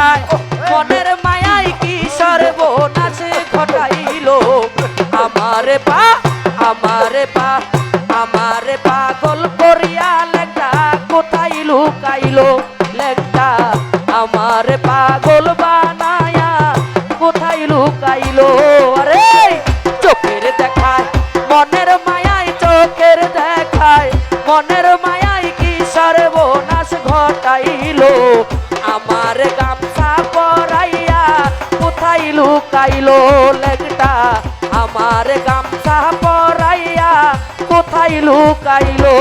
দেখায় মনের মায়াই কি সর্বনাশে ঘটাইল? আমারে পা আমারে পা, আমারে পাগল করিয়া লেখা কোথায় লুকাইলো? লেখা আমারে পাগল বানায়া লুকাইলো লেগটা। আমার গামছা পরাইয়া কোথায় লুকাইলো?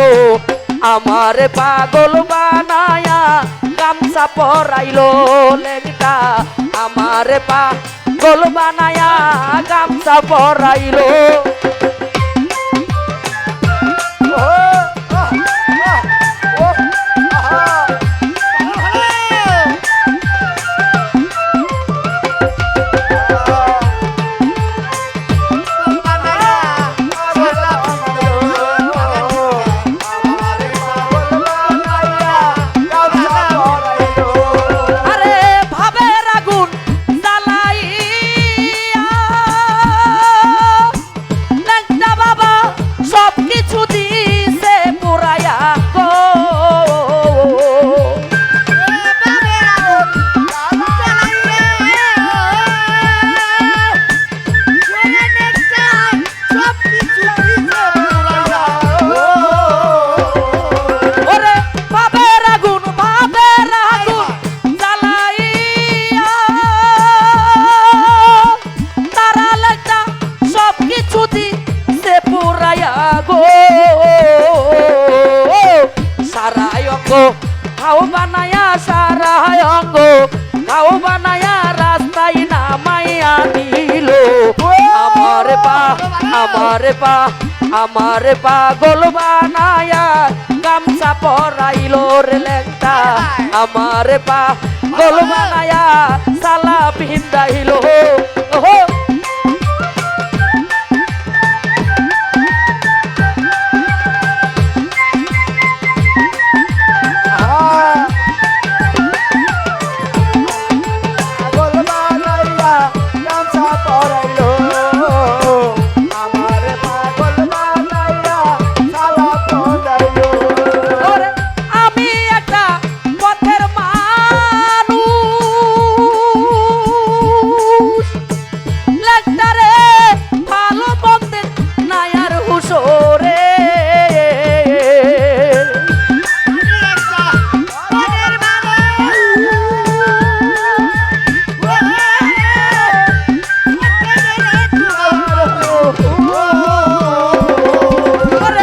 হইল আমার পাগল বানায়া গামছা পরাইলো লেংটা আমার পাগল বানায়া গামছা পরাইলো। কিছু দিছে পুরাইয়া গো সারাই অঙ্গ খাও বানায়া সারাই অঙ্গ খাও বানায়া রাস্তায় নামাইয়া দিল আমার পা আমার পা আমার পাগল বানায়া গামছা পরাইলো রে লেংটা আমার পা গোল বানায়া সালা পিন্দাইলো ওহো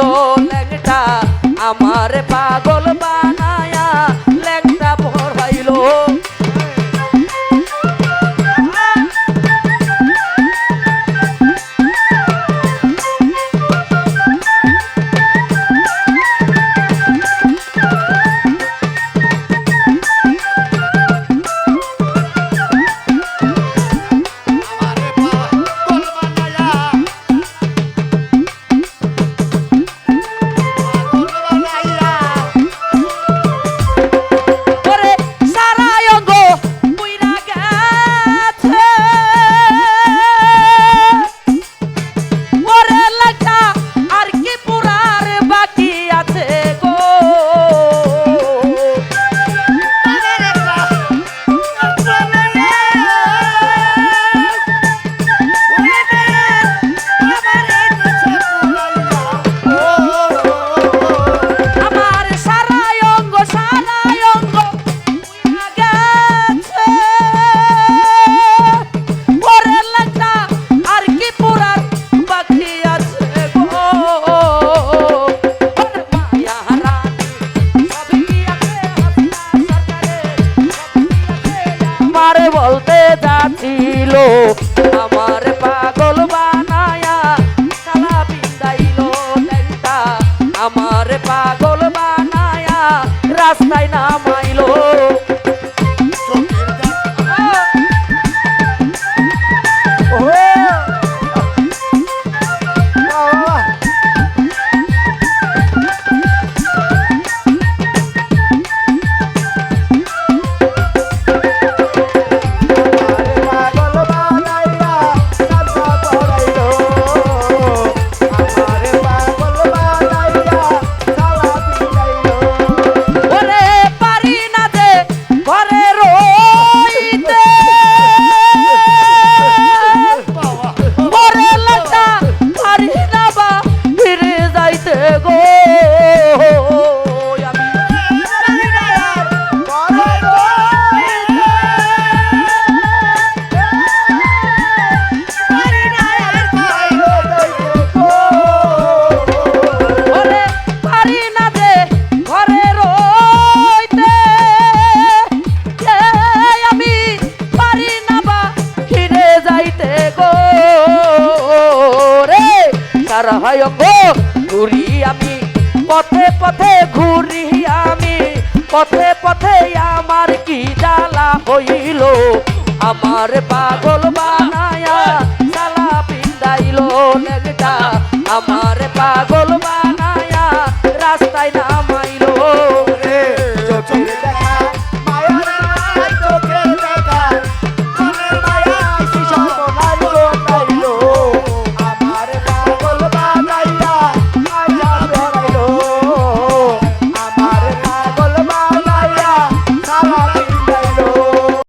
লেংটা আমার পাগল তাই না পথে ঘুরি আমি, পথে পথে আমার কি জ্বালা হইল? আমার পাগল বানায়া জ্বালা পিন্দাইল আমার পাগল